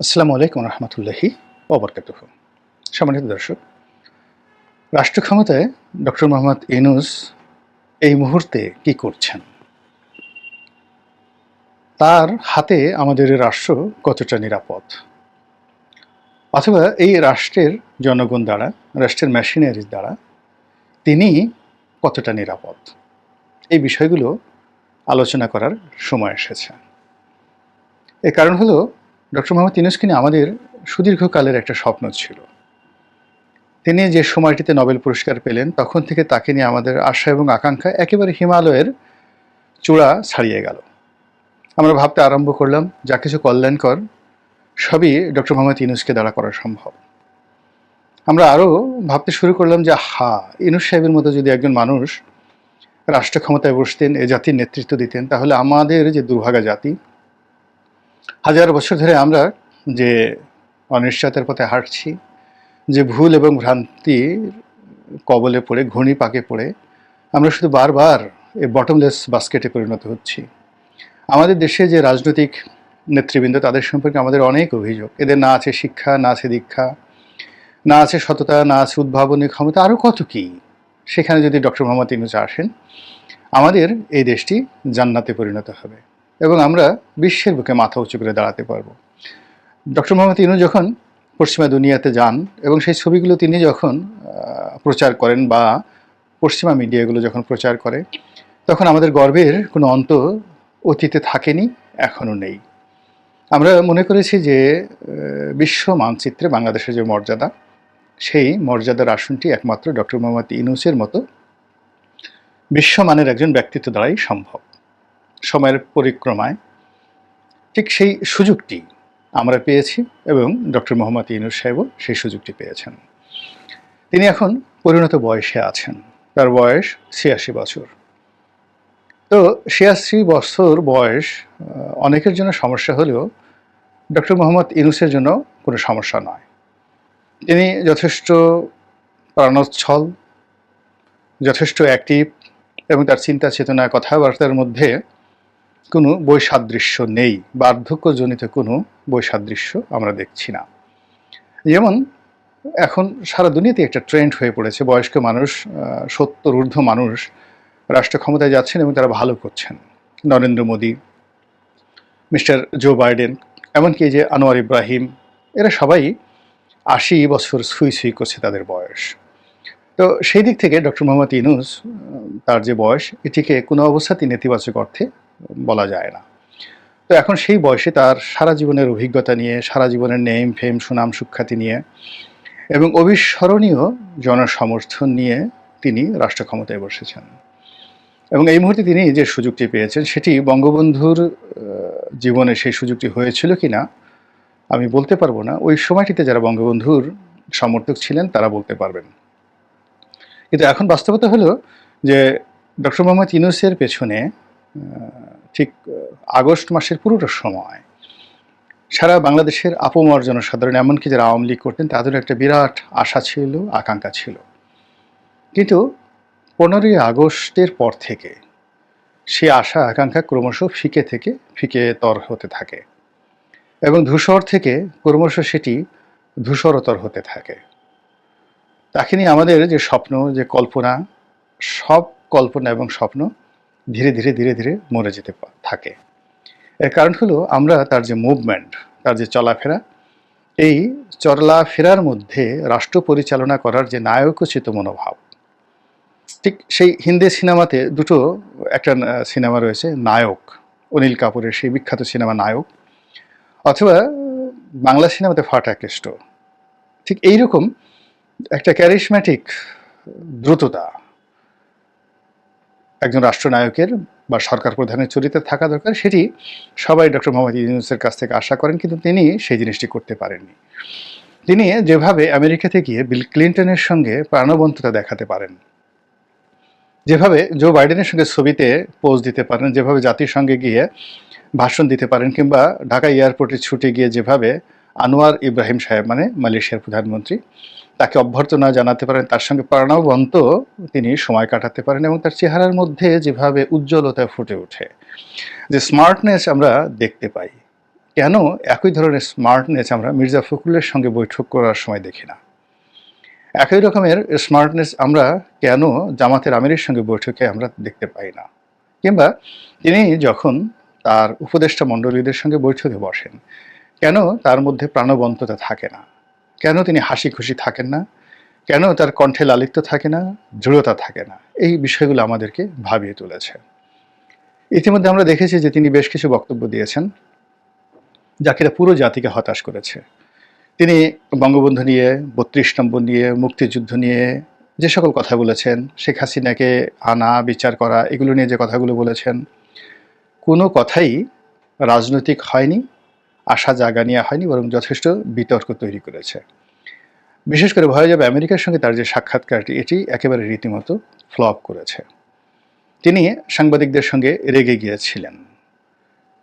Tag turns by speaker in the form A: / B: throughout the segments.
A: আসসালামু আলাইকুম রহমতুল্লাহি ওবরকাতুহ। সম্মানিত দর্শক, রাষ্ট্র ক্ষমতায় ডক্টর মোহাম্মদ ইনুস এই মুহূর্তে কি করছেন? তার হাতে আমাদের রাষ্ট্র কতটা নিরাপদ? অথবা এই রাষ্ট্রের জনগণ দ্বারা, রাষ্ট্রের মেশিনারি দ্বারা তিনি কতটা নিরাপদ? এই বিষয়গুলো আলোচনা করার সময় এসেছে। এর কারণ হলো ডক্টর মোহাম্মদ ইউনুসকে নিয়ে আমাদের সুদীর্ঘকালের একটা স্বপ্ন ছিল। তিনি যে সময়টিতে নোবেল পুরস্কার পেলেন, তখন থেকে তাকে নিয়ে আমাদের আশা এবং আকাঙ্ক্ষা একেবারে হিমালয়ের চূড়া ছাড়িয়ে গেল। আমরা ভাবতে আরম্ভ করলাম, যা কিছু কল্যাণকর সবই ডক্টর মোহাম্মদ ইউনুসকে দ্বারা করা সম্ভব। আমরা আরও ভাবতে শুরু করলাম যে হা ইনুস সাহেবের মতো যদি একজন মানুষ রাষ্ট্র ক্ষমতায় বসতেন, এ জাতির নেতৃত্ব দিতেন, তাহলে আমাদের যে দুর্ভাগা জাতি হাজার বছর ধরে আমরা যে অনিশ্চয়তার পথে হাঁটছি, যে ভুল এবং ভ্রান্তির কবলে পড়ে, ঘূর্ণি পাকে পড়ে, আমরা শুধু বারবার এই বটমলেস বাস্কেটে পরিণত হচ্ছি। আমাদের দেশে যে রাজনৈতিক নেতৃবৃন্দ, তাদের সম্পর্কে আমাদের অনেক অভিযোগ। এদের না আছে শিক্ষা, না আছে দীক্ষা, না আছে সততা, না আছে উদ্ভাবনী ক্ষমতা আরও কত কী? সেখানে যদি ডক্টর মোহাম্মদ ইনুজ আসেন, আমাদের এই দেশটি জান্নাতে পরিণত হবে। এবং আমরা বিশ্বের বুকে মাথা উঁচু করে দাঁড়াতে পারব। ডক্টর মোহাম্মদ ইনু যখন পশ্চিমা দুনিয়াতে যান এবং সেই ছবিগুলো তিনি যখন প্রচার করেন বা পশ্চিমা মিডিয়াগুলো যখন প্রচার করে, তখন আমাদের গর্বের কোনো অন্ত অতীতে থাকেনি, এখনও নেই। আমরা মনে করেছি যে বিশ্ব মানচিত্রে বাংলাদেশের যে মর্যাদা, সেই মর্যাদার আসনটি একমাত্র ডক্টর মোহাম্মদ ইনুসের মতো বিশ্বমানের একজন ব্যক্তিত্ব দ্বারাই সম্ভব। সময়ের পরিক্রমায়, ঠিক সেই সুযোগটি আমরা পেয়েছি এবং ডক্টর মোহাম্মদ ইনুস সাহেবও সেই সুযোগটি পেয়েছেন। তিনি এখন পরিণত বয়সে আছেন, তার বয়স ছিয়াশি বছর। তো ছিয়াশি বছর বয়স অনেকের জন্য সমস্যা হলেও ডক্টর মোহাম্মদ ইনুসের জন্য কোনো সমস্যা নয়। তিনি যথেষ্ট প্রাণোচ্ছল, যথেষ্ট অ্যাক্টিভ এবং তার চিন্তা চেতনা কথাবার্তার মধ্যে কোনো বৈসাদৃশ্য নেই, বার্ধক্যজনিত কোনো বৈসাদৃশ্য আমরা দেখছি না। যেমন এখন সারা দুনিয়াতে একটা ট্রেন্ড হয়ে পড়েছে, বয়স্ক মানুষ সত্তর ঊর্ধ্ব মানুষ রাষ্ট্র ক্ষমতায় যাচ্ছেন এবং তারা ভালো করছেন। Narendra Modi, mister Joe Biden, এমনকি যে আনোয়ার ইব্রাহিম, এরা সবাই আশি বছর সুই সুই করছে তাদের বয়স। তো সেই দিক থেকে ডক্টর মোহাম্মদ ইনুস তার যে বয়স, এটিকে কোনো অবস্থাতেই নেতিবাচক অর্থে বলা যায় না। তো এখন সেই বয়সে তার সারা জীবনের অভিজ্ঞতা নিয়ে, সারা জীবনের নেম ফেম সুনাম, সুখ্যাতি নিয়ে এবং অবিস্মরণীয় জনসমর্থন নিয়ে তিনি রাষ্ট্র ক্ষমতায় বসেছেন। এবং এই মুহূর্তে তিনি যে সুযোগটি পেয়েছেন, সেটি বঙ্গবন্ধুর জীবনে সেই সুযোগটি হয়েছিল কি না আমি বলতে পারব না। ওই সময়টিতে যারা বঙ্গবন্ধুর সমর্থক ছিলেন, তারা বলতে পারবেন। কিন্তু এখন বাস্তবতা হলো যে, ডক্টর মোহাম্মদ ইউনুসের পেছনে ঠিক আগস্ট মাসের পুরোটা সময়। সারা বাংলাদেশের আপমর জনসাধারণ এমনকি যারা আওয়ামী লীগ করতেন, তাদের একটা বিরাট আশা ছিল, আকাঙ্ক্ষা ছিল। কিন্তু পনেরোই আগস্টের পর থেকে সে আশা, আকাঙ্ক্ষা ক্রমশ ফিকে থেকে, ফিকে তর হতে থাকে। এবং ধূসর থেকে ক্রমশ সেটি ধূসরতর হতে থাকে। তাকে নিয়ে আমাদের যে স্বপ্ন, যে কল্পনা, সব কল্পনা এবং স্বপ্ন ধীরে ধীরে ধীরে ধীরে মরে যেতে থাকে। এর কারণ হলো আমরা তার যে মুভমেন্ট তার যে চলাফেরা, এই চলাফেরার মধ্যে রাষ্ট্র পরিচালনা করার যে নায়কোচিত মনোভাব, ঠিক সেই হিন্দি সিনেমাতে দুটো একটা সিনেমা রয়েছে, নায়ক, অনিল কাপুরের সেই বিখ্যাত সিনেমা নায়ক, অথবা বাংলা সিনেমাতে ফাটা কেষ্ট। ঠিক এইরকম একটা ক্যারিসম্যাটিক দ্রুততা একজন রাষ্ট্রনায়কের বা সরকার প্রধানের চরিত্রে থাকা দরকার, সেটি সবাই ডক্টর মোহাম্মদ ইউনুসের কাছ থেকে আশা করেন, কিন্তু তিনি সেই জিনিসটি করতে পারেননি। তিনি যেভাবে আমেরিকাতে গিয়ে বিল ক্লিন্টনের সঙ্গে প্রাণবন্ততা দেখাতে পারেন, যেভাবে জো বাইডেনের সঙ্গে ছবিতে পোজ দিতে পারেন, যেভাবে জাতির সঙ্গে গিয়ে ভাষণ দিতে পারেন, কিংবা ঢাকা এয়ারপোর্টে ছুটে গিয়ে যেভাবে আনোয়ার ইব্রাহিম সাহেব মানে মালয়েশিয়ার প্রধানমন্ত্রী তাকে অভ্যর্থনা জানাতে পারেন, তার সঙ্গে প্রাণবন্ত তিনি সময় কাটাতে পারেন এবং তার চেহারার মধ্যে যেভাবে উজ্জ্বলতা ফুটে ওঠে। যে স্মার্টনেস আমরা দেখতে পাই, কেন একই ধরনের স্মার্টনেস আমরা মির্জা ফখরুলের সঙ্গে বৈঠক করার সময় দেখি না? একই রকমের স্মার্টনেস আমরা কেন জামাতের আমিরের সঙ্গে বৈঠকে আমরা দেখতে পাই না? কিংবা তিনি যখন তার উপদেষ্টা মণ্ডলীদের সঙ্গে বৈঠকে বসেন, কেন তার মধ্যে প্রাণবন্ততা থাকে না? কেন তিনি হাসি খুশি থাকেন না? কেন তার কণ্ঠে লালিত্য থাকে না? দৃঢ়তা থাকে না? এই বিষয়গুলো আমাদেরকে ভাবিয়ে তুলেছে। ইতিমধ্যে আমরা দেখেছি যে তিনি বেশ কিছু বক্তব্য দিয়েছেন, যা কিনা পুরো জাতিকে হতাশ করেছে। তিনি বঙ্গবন্ধু নিয়ে, বত্রিশ নম্বর নিয়ে, মুক্তিযুদ্ধ নিয়ে যে সকল কথা বলেছেন, শেখ হাসিনাকে আনা, বিচার করা, এগুলো নিয়ে যে কথাগুলো বলেছেন, কোনো কথাই রাজনৈতিক হয়নি। আশা জাগা নেওয়া হয়নি, বরং যথেষ্ট বিতর্ক তৈরি করেছে। বিশেষ করে ভয় যাবে আমেরিকার সঙ্গে তার যে সাক্ষাৎকারটি এটি একেবারে রীতিমতো ফ্লপ করেছে। তিনি সাংবাদিকদের সঙ্গে রেগে গিয়েছিলেন।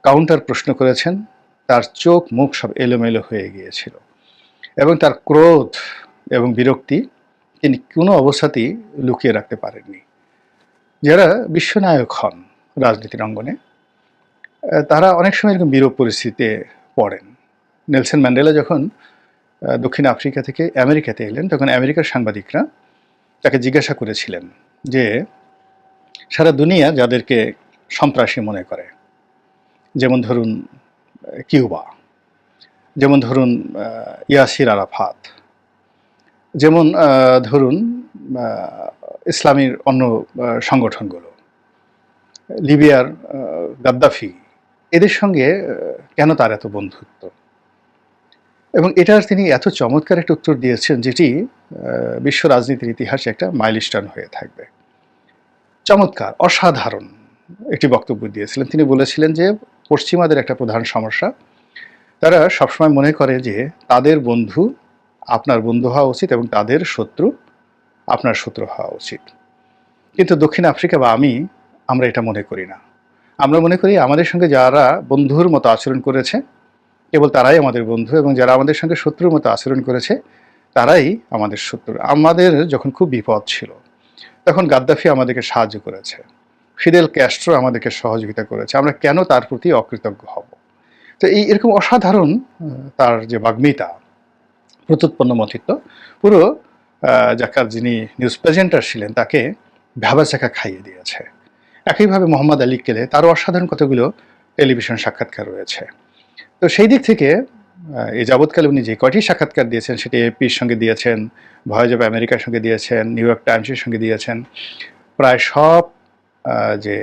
A: কাউন্টার প্রশ্ন করেছেন, তার চোখ মুখ সব এলোমেলো হয়ে গিয়েছিল এবং তার ক্রোধ এবং বিরক্তি তিনি কোনো অবস্থাতেই লুকিয়ে রাখতে পারেননি। যারা বিশ্বনায়ক হন রাজনীতির অঙ্গনে, তারা অনেক সময় এরকম বিরূপ পরিস্থিতিতে পড়েন। নেলসন ম্যান্ডেলা যখন দক্ষিণ আফ্রিকা থেকে আমেরিকাতে এলেন, তখন আমেরিকার সাংবাদিকরা তাকে জিজ্ঞাসা করেছিলেন যে, সারা দুনিয়া যাদেরকে সন্ত্রাসী মনে করে, যেমন ধরুন, কিউবা, যেমন ধরুন ইয়াসির আরাফাত, যেমন ধরুন ইসলামীর অন্য সংগঠনগুলো, লিবিয়ার গাদ্দাফি এদের সঙ্গে কেন তার এত বন্ধুত্ব? এবং এটার তিনি এত চমৎকার একটা উত্তর দিয়েছেন যেটি বিশ্ব রাজনীতির ইতিহাসে একটা মাইলস্টোন হয়ে থাকবে। চমৎকার, অসাধারণ একটি বক্তব্য দিয়েছিলেন। তিনি বলেছিলেন যে, পশ্চিমাদের একটা প্রধান সমস্যা, তারা সবসময় মনে করে যে, তাদের বন্ধু আপনার বন্ধু হওয়া উচিত এবং তাদের শত্রু আপনার শত্রু হওয়া উচিত। কিন্তু দক্ষিণ আফ্রিকা বা আমি, আমরা এটা মনে করি না। আমরা মনে করি আমাদের সঙ্গে যারা বন্ধুর মতো আচরণ করেছে, কেবল তারাই আমাদের বন্ধু এবং যারা আমাদের সঙ্গে শত্রুর মতো আচরণ করেছে, তারাই আমাদের শত্রু। আমাদের যখন খুব বিপদ ছিল, তখন গাদ্দাফি আমাদেরকে সাহায্য করেছে। ফিদেল ক্যাস্ট্রো আমাদেরকে সহযোগিতা করেছে। আমরা কেন তার প্রতি অকৃতজ্ঞ হব? তো এই এরকম অসাধারণ তার যে বাগ্মিতা, প্রত্যুৎপন্ন মতিত্ব, পুরো যাকার যিনি নিউজ প্রেজেন্টার ছিলেন, তাকে ভ্যাবাচাকা খাইয়ে দিয়েছে। একইভাবে মোহাম্মদ আলী কেলে তারও অসাধারণ কতগুলো টেলিভিশন সাক্ষাৎকার রয়েছে। তো সেই দিক থেকে এই যাবৎকালে উনি যে কয়টি সাক্ষাৎকার দিয়েছেন সেটি এপির সঙ্গে দিয়েছেন ভয় যাবে আমেরিকার সঙ্গে দিয়েছেন, নিউ ইয়র্ক টাইমসের সঙ্গে দিয়েছেন। প্রায় সব যে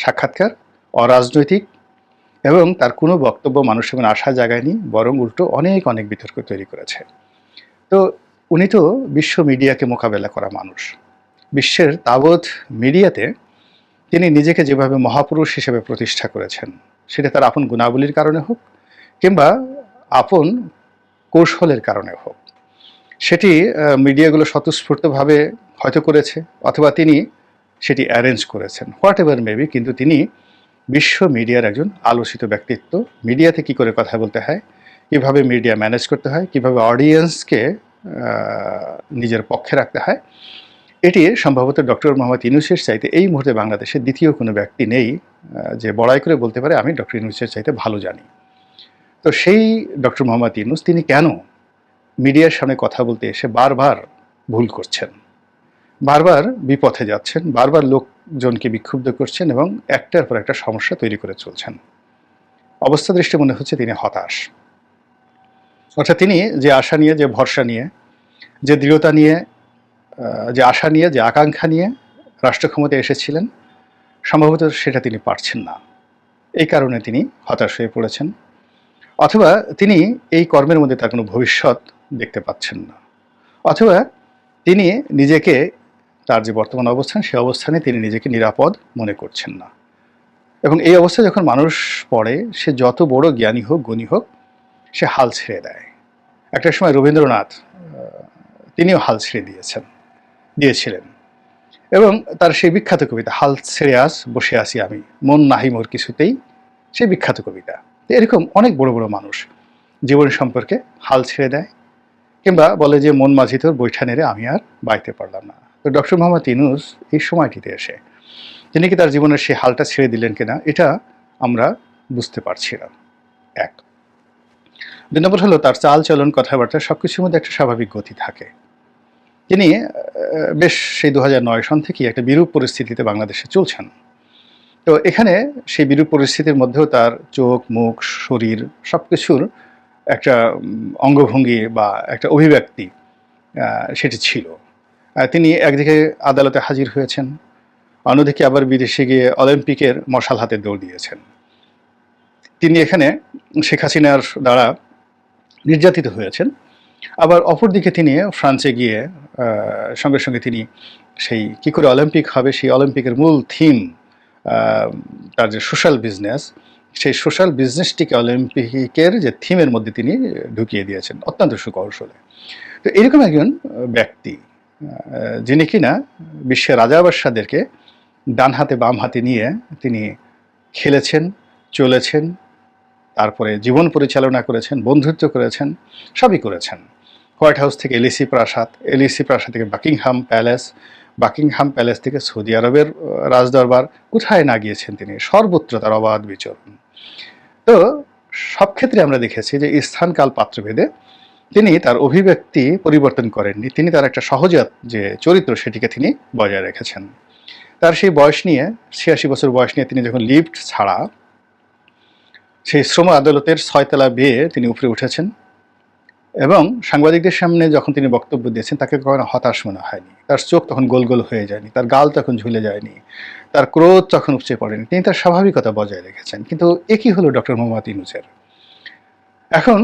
A: সাক্ষাৎকার অরাজনৈতিক এবং তার কোনো বক্তব্য মানুষের মনে আশা জাগায়নি, বরং উল্টো অনেক অনেক বিতর্ক তৈরি করেছে। তো উনি তো বিশ্ব মিডিয়াকে মোকাবেলা করা মানুষ। বিশ্বের তাবৎ মিডিয়াতে তিনি নিজেকে যেভাবে মহাপুরুষ হিসেবে প্রতিষ্ঠা করেছেন, সেটা তার আপন গুণাবলীর কারণে হোক কিংবা আপন কৌশলের কারণে হোক। সেটি মিডিয়াগুলো স্বতঃস্ফূর্তভাবে হয়তো করেছে অথবা তিনি সেটি অ্যারেঞ্জ করেছেন। হোয়াট এভার মেবি কিন্তু তিনি বিশ্ব মিডিয়ার একজন আলোচিত ব্যক্তিত্ব। মিডিয়াতে কি করে কথা বলতে হয়? কীভাবে মিডিয়া ম্যানেজ করতে হয়? কীভাবে অডিয়েন্সকে নিজের পক্ষে রাখতে হয়? এটি সম্ভবত ডক্টর মোহাম্মদ ইউনুসের চাইতে এই মুহূর্তে বাংলাদেশে দ্বিতীয় কোনো ব্যক্তি নেই যে বড়াই করে বলতে পারে আমি ডক্টর ইউনুসের চাইতে ভালো জানি। তো সেই ডক্টর মোহাম্মদ ইউনুস, তিনি কেন মিডিয়ার সামনে কথা বলতে এসে বারবার ভুল করছেন? বারবার বিপথে যাচ্ছেন, বারবার লোকজনকে বিক্ষুব্ধ করছেন এবং একটার পর একটা সমস্যা তৈরি করে চলছেন। অবস্থা দৃষ্টি মনে হচ্ছে তিনি হতাশ। অর্থাৎ তিনি যে আশা নিয়ে, যে ভরসা নিয়ে, যে দৃঢ়তা নিয়ে যে আশা নিয়ে, যে আকাঙ্ক্ষা নিয়ে রাষ্ট্র ক্ষমতায় এসেছিলেন, সম্ভবত সেটা তিনি পারছেন না। এই কারণে তিনি হতাশ হয়ে পড়েছেন, অথবা তিনি এই কর্মের মধ্যে তার কোনো ভবিষ্যৎ দেখতে পাচ্ছেন না। অথবা তিনি নিজেকে, তার যে বর্তমান অবস্থান সেই অবস্থানে তিনি নিজেকে নিরাপদ মনে করছেন না। এবং এই অবস্থায় যখন মানুষ পড়ে, সে যত বড় জ্ঞানী হোক, গুণী হোক, সে হাল ছেড়ে দেয়। একটা সময় রবীন্দ্রনাথ তিনিও হাল ছেড়ে দিয়েছেন। দিয়েছিলেন। এবং তার সেই বিখ্যাত কবিতা, হাল ছেড়ে আস বসে আসি আমি। মন নাহি মোর কিছুতেই, সেই বিখ্যাত কবিতা। এরকম অনেক বড় বড় মানুষ জীবন সম্পর্কে হাল ছেড়ে দেয়, কিংবা বলে যে, মন মাঝি তোর বৈঠা নেড়ে আমি আর বাইতে পারলাম না। তো ডক্টর মোহাম্মদ ইনুস এই সময়টিতে এসে, তিনি কি তার জীবনের সেই হালটা ছেড়ে দিলেন কিনা, এটা আমরা বুঝতে পারছি না। এক। দুই নম্বর হলো তার চাল চলন কথাবার্তা সব কিছুর মধ্যে একটা স্বাভাবিক গতি থাকে। তিনি বেশ সেই দু সন থেকেই একটা বিরূপ পরিস্থিতিতে বাংলাদেশে চলছেন। তো এখানে সেই বিরূপ পরিস্থিতির মধ্যেও তার চোখ, মুখ, শরীর সব কিছুর একটা অঙ্গভঙ্গি বা একটা অভিব্যক্তি সেটি ছিল। তিনি একদিকে আদালতে হাজির হয়েছেন, অন্যদিকে আবার বিদেশে গিয়ে অলিম্পিকের মশাল হাতে দৌড় দিয়েছেন। তিনি এখানে শেখ হাসিনার দ্বারা নির্যাতিত হয়েছেন। আবার অপরদিকে তিনি ফ্রান্সে গিয়ে সঙ্গে সঙ্গে তিনি সেই, কি করে অলিম্পিক হবে, সেই অলিম্পিকের মূল থিম তার যে সোশ্যাল বিজনেস সেই সোশ্যাল বিজনেসটিকে অলিম্পিকের যে থিমের মধ্যে তিনি ঢুকিয়ে দিয়েছেন, অত্যন্ত সুকৌশলে। তো এরকম একজন ব্যক্তি যিনি কিনা বিশ্বের রাজাবাসাদেরকে ডান হাতে, বাম হাতে নিয়ে তিনি খেলেছেন, চলেছেন, তারপরে জীবন পরিচালনা করেছেন, বন্ধুত্ব করেছেন, সবই করেছেন। হোয়াইট হাউস থেকে এলিসি প্রাসাদ এলিসি প্রাসাদ থেকে বাকিংহাম প্যালেস বাকিংহাম প্যালেস থেকে সৌদি আরবের রাজদরবার, কোথায় না গিয়েছেন তিনি? সর্বত্র তার অবাধ বিচরণ। তো সব ক্ষেত্রে আমরা দেখেছি যে স্থানকাল পাত্রভেদে তিনি তার অভিব্যক্তি পরিবর্তন করেননি। তিনি তার একটা সহজাত যে চরিত্র সেটিকে তিনি বজায় রেখেছেন। তার সেই বয়স নিয়ে, ছিয়াশি বছর বয়স নিয়ে তিনি যখন লিফট ছাড়া, সেই শ্রম আদালতের ছয়তলা বেয়ে তিনি উপরে উঠেছেন। এবং সাংবাদিকদের সামনে যখন তিনি বক্তব্য দিয়েছেন, তাকে কখনো হতাশ মনে হয়নি। তার চোখ তখন গোল গোল হয়ে যায়নি, তার গাল তখন ঝুলে যায়নি, তার ক্রোধ তখন উপচে পড়েনি। তিনি তার স্বাভাবিকতা বজায় রেখেছেন, কিন্তু একই হলো ডক্টর মোহাম্মদ ইনুজের এখন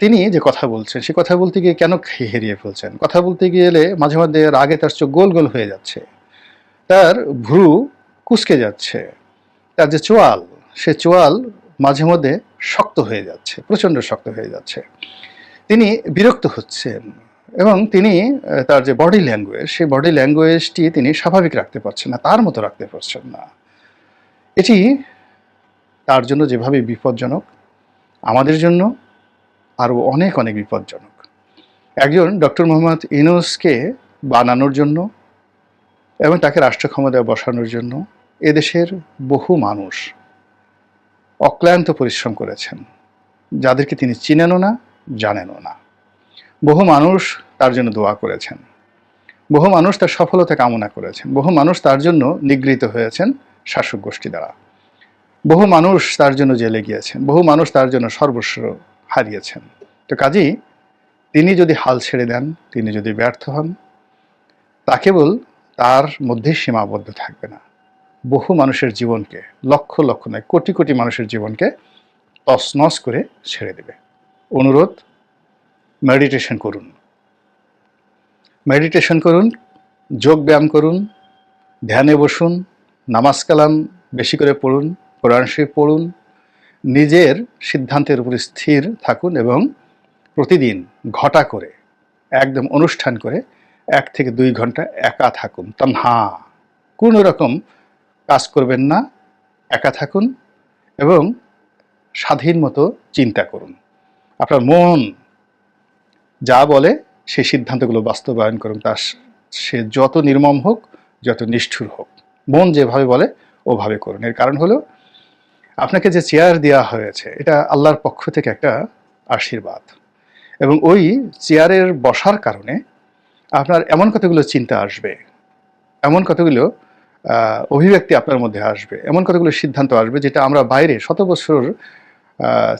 A: তিনি যে কথা বলছেন, সে কথা বলতে গিয়ে কেন হেরিয়ে ফেলছেন? কথা বলতে গেলে মাঝে মাঝে আগে তার চোখ গোল গোল হয়ে যাচ্ছে, তার ভ্রু কুচকে যাচ্ছে, তার যে চোয়াল, সে চোয়াল মাঝে মধ্যে শক্ত হয়ে যাচ্ছে, প্রচণ্ড শক্ত হয়ে যাচ্ছে। তিনি বিরক্ত হচ্ছেন এবং তিনি তার যে বডি ল্যাঙ্গুয়েজ সেই বডি ল্যাঙ্গুয়েজটি তিনি স্বাভাবিক রাখতে পারছেন না, তার মতো রাখতে পারছেন না। এটি তার জন্য যেভাবে বিপজ্জনক, আমাদের জন্য আরও অনেক অনেক বিপজ্জনক। একজন ডক্টর মোহাম্মদ ইনোসকে বানানোর জন্য এবং তাকে রাষ্ট্র ক্ষমতায় বসানোর জন্য এদেশের বহু মানুষ অক্লান্ত পরিশ্রম করেছেন, যাদেরকে তিনি চিনেনও না জানেনও না। বহু মানুষ তার জন্য দোয়া করেছেন। বহু মানুষ তার সফলতা কামনা করেছেন। বহু মানুষ তার জন্য নিগৃহীত হয়েছেন শাসক গোষ্ঠী দ্বারা। বহু মানুষ তার জন্য জেলে গিয়েছেন। বহু মানুষ তার জন্য সর্বস্ব হারিয়েছেন। তো কাজেই তিনি যদি হাল ছেড়ে দেন, তিনি যদি ব্যর্থ হন, তা কেবল তার মধ্যে সীমাবদ্ধ থাকবে না। বহু মানুষের জীবনকে, লক্ষ লক্ষ নয়, কোটি কোটি মানুষের জীবনকে তছনছ করে ছেড়ে দেবে। অনুরোধ মেডিটেশন করুন। মেডিটেশন করুন, যোগ ব্যায়াম করুন, ধ্যানে বসুন, নামাজ কালাম বেশি করে পড়ুন, কোরআন শরীফ পড়ুন, নিজের সিদ্ধান্তের উপর স্থির থাকুন এবং প্রতিদিন ঘটা করে, একদম অনুষ্ঠান করে, এক থেকে দুই ঘণ্টা একা থাকুন। তানহা, কোনো রকম কাজ করবেন না, একা থাকুন এবং স্বাধীন মতো চিন্তা করুন। আপনার মন যা বলে সেই সিদ্ধান্তগুলো বাস্তবায়ন করুন। তার সে যত নির্মম হোক, যত নিষ্ঠুর হোক। মন যেভাবে বলে, ওভাবে করুন। এর কারণ হলো, আপনাকে যে চেয়ার দেওয়া হয়েছে, এটা আল্লাহর পক্ষ থেকে একটা আশীর্বাদ। এবং ওই চেয়ারের বসার কারণে আপনার এমন কতগুলো চিন্তা আসবে, এমন কতগুলো অভিব্যক্তি আপনার মধ্যে আসবে, এমন কতগুলো সিদ্ধান্ত আসবে, যেটা আমরা বাইরে শত বছর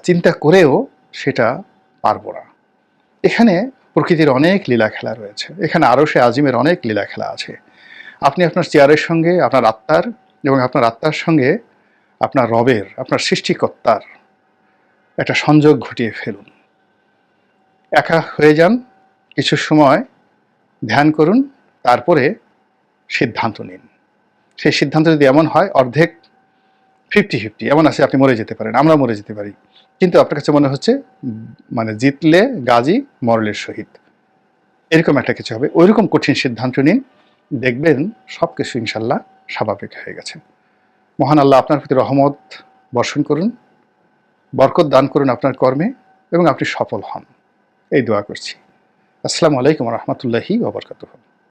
A: চিন্তা করেও সেটা পারব না। এখানে প্রকৃতির অনেক লীলা খেলা রয়েছে। এখানে আরও সে আজিমের অনেক লীলা খেলা আছে। আপনি আপনার চেয়ারের সঙ্গে আপনার আত্মার এবং আপনার আত্মার সঙ্গে আপনার রবের, আপনার সৃষ্টিকর্তার একটা সংযোগ ঘটিয়ে ফেলুন। একা হয়ে যান, কিছু সময় ধ্যান করুন, তারপরে সিদ্ধান্ত নিন। সেই সিদ্ধান্ত যদি এমন হয়, অর্ধেক ফিফটি ফিফটি, এমন আছে, আপনি মরে যেতে পারেন আমরা মরে যেতে পারি। কিন্তু আপনার কাছে মনে হচ্ছে মানে জিতলে গাজী মরলের সহিত। এরকম একটা কিছু হবে। ওইরকম কঠিন সিদ্ধান্ত নিন, দেখবেন সব কিছু ইনশাল্লাহ স্বাভাবিক হয়ে গেছে। মহান আল্লাহ আপনার প্রতি রহমত বর্ষণ করুন, বরকত দান করুন আপনার কর্মে, এবং আপনি সফল হন। এই দোয়া করছি। আসসালামু আলাইকুম রহমতুল্লাহি ওবরকাতুহ